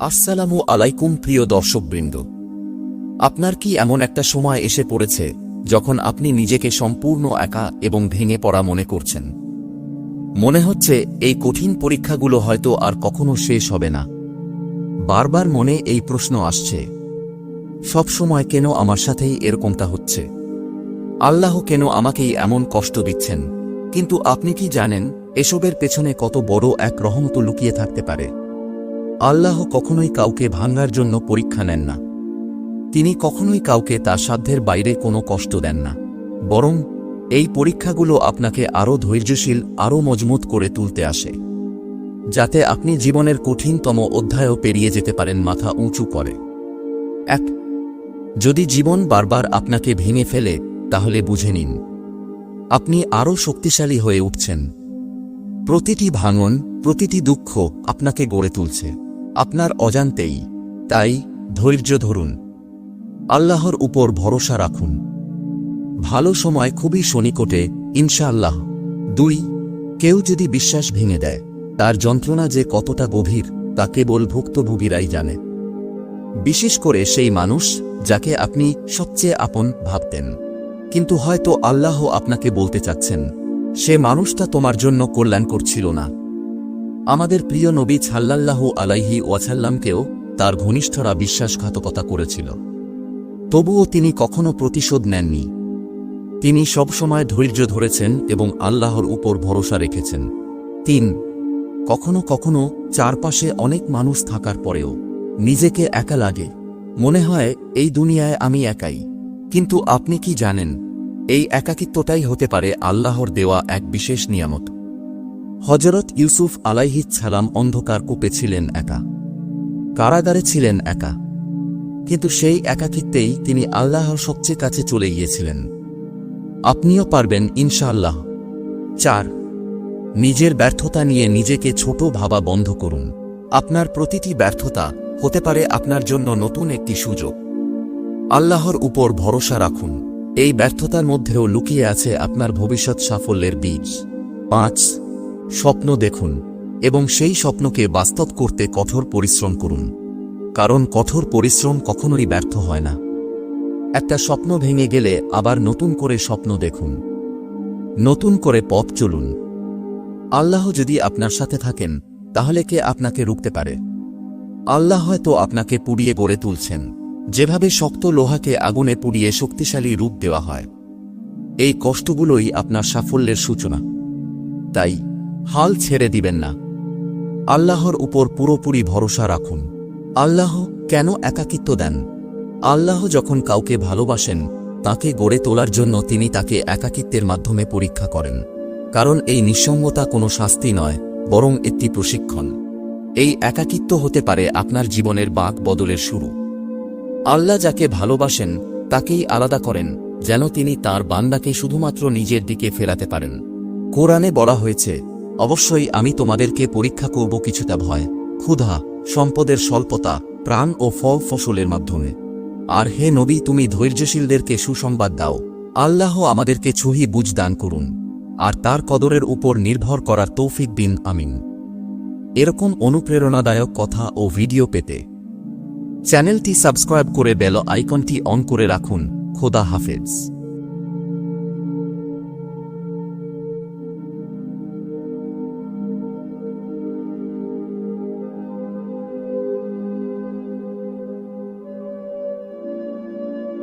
আসসালামু আলাইকুম প্রিয় দর্শকবৃন্দ। আপনার কি এমন একটা সময় এসে পড়েছে যখন আপনি নিজেকে সম্পূর্ণ একা এবং ভেঙে পড়া মনে করছেন? মনে হচ্ছে এই কঠিন পরীক্ষাগুলো হয়তো আর কখনো শেষ হবে না। বারবার মনে এই প্রশ্ন আসছে, সব সময় কেন আমার সাথেই এরকমটা হচ্ছে? আল্লাহ কেন আমাকেই এমন কষ্ট দিচ্ছেন? কিন্তু আপনি কি জানেন, এসবের পেছনে কত বড় এক রহমত লুকিয়ে থাকতে পারে? আল্লাহ কখনোই কাউকে ভাঙ্গার জন্য পরীক্ষা নেন না। তিনি কখনোই কাউকে তার সাধ্যের বাইরে কোনো কষ্ট দেন না। বরং এই পরীক্ষাগুলো আপনাকে আরও ধৈর্যশীল, আরও মজবুত করে তুলতে আসে। যাতে আপনি জীবনের কঠিনতম অধ্যায়ও পেরিয়ে যেতে পারেন মাথা উঁচু করে। এক, যদি জীবন বারবার আপনাকে ভেঙে ফেলে, তাহলে বুঝে নিন, আপনি আরও শক্তিশালী হয়ে উঠছেন। প্রতিটি ভাঙন, প্রতিটি দুঃখ আপনাকে গড়ে তুলছে। আপনার অজান্তেই, তাই ধৈর্য ধরুন। আল্লাহর উপর ভরসা রাখুন। ভালো সময় খুবই সনিকটে, ইনশাআল্লাহ। দুই, কেউ যদি বিশ্বাস ভেঙে দেয়, তার যন্ত্রণা যে কতটা গভীর, তা কেবল ভুক্তভোগীরাই জানে। বিশেষ করে সেই মানুষ, যাকে আপনি সবচেয়ে আপন ভাবতেন। কিন্তু হয়তো আল্লাহ আপনাকে বলতে চাচ্ছেন, সে মানুষটা তোমার জন্য কল্যাণ করছিল না। আমাদের প্রিয় নবী ছাল্লাল্লাহু আলাইহি ওয়াসাল্লামকেও তার ঘনিষ্ঠরা বিশ্বাসঘাতকতা করেছিল। তবুও তিনি কখনো প্রতিশোধ নেননি। তিনি সবসময় ধৈর্য ধরেছেন এবং আল্লাহর উপর ভরসা রেখেছেন। তিন, কখনো কখনো চারপাশে অনেক মানুষ থাকার পরেও নিজেকে একা লাগে। মনে হয়, এই দুনিয়ায় আমি একাই। কিন্তু আপনি কি জানেন, এই একাকিত্বটাই হতে পারে আল্লাহর দেওয়া এক বিশেষ নিয়ামত। হজরত ইউসুফ সালাম অন্ধকার কূপে ছিলেন একা। কারাগারে ছিলেন একা। কিন্তু সেই একাকিত্বেই তিনি আল্লাহর সবচেয়ে কাছে চলে গিয়েছিলেন। আপনিও পারবেন ইনশাআল্লাহ। চার, নিজের ব্যর্থতা নিয়ে নিজেকে ছোট ভাবা বন্ধ করুন। আপনার প্রতিটি ব্যর্থতা হতে পারে আপনার জন্য নতুন একটি সুযোগ। আল্লাহর উপর ভরসা রাখুন। এই ব্যর্থতার মধ্যেও লুকিয়ে আছে আপনার ভবিষ্যৎ সাফল্যের বীজ। পাঁচ স্বপ্ন দেখুন এবং সেই স্বপ্নকে বাস্তব করতে কঠোর পরিশ্রম করুন। কারণ কঠোর পরিশ্রম কখনোই ব্যর্থ হয় না। একটা স্বপ্ন ভেঙে গেলে আবার নতুন করে স্বপ্ন দেখুন। নতুন করে পথ চলুন। আল্লাহ যদি আপনার সাথে থাকেন, তাহলে কে আপনাকে রুখতে পারে? আল্লাহ হয়তো আপনাকে পুড়িয়ে গড়ে তুলছেন। যেভাবে শক্ত লোহাকে আগুনে পুড়িয়ে শক্তিশালী রূপ দেওয়া হয়। এই কষ্টগুলোই আপনার সাফল্যের সূচনা। তাই হাল ছেড়ে দিবেন না। আল্লাহর উপর পুরোপুরি ভরসা রাখুন। আল্লাহ কেন একাকিত্ব দেন? আল্লাহ যখন কাউকে ভালোবাসেন, তাকে গড়ে তোলার জন্য তিনি তাকে একাকিত্বের মাধ্যমে পরীক্ষা করেন। কারণ এই নিঃসঙ্গতা কোনো শাস্তি নয়, বরং একটি প্রশিক্ষণ। এই একাকিত্ব হতে পারে আপনার জীবনের বাঁক বদলের শুরু। আল্লাহ যাকে ভালোবাসেন, তাকেই আলাদা করেন, যেন তিনি তার বান্দাকে শুধুমাত্র নিজের দিকে ফেরাতে পারেন। কোরআনে বলা হয়েছে অবশ্যই আমি তোমাদেরকে পরীক্ষা করব কিছুটা ভয়, ক্ষুধা, সম্পদের স্বল্পতা, প্রাণ ও ফল ফসলের মাধ্যমে। আর হে নবী, তুমি ধৈর্যশীলদেরকে সুসংবাদ দাও। আল্লাহ আমাদেরকে ছুহি বুঝ দান করুন। আর তার কদরের উপর নির্ভর করার তৌফিক দিন, আমিন। এরকম অনুপ্রেরণাদায়ক কথা ও ভিডিও পেতে চ্যানেলটি সাবস্ক্রাইব করে বেল আইকনটি অন করে রাখুন। খোদা হাফেজ।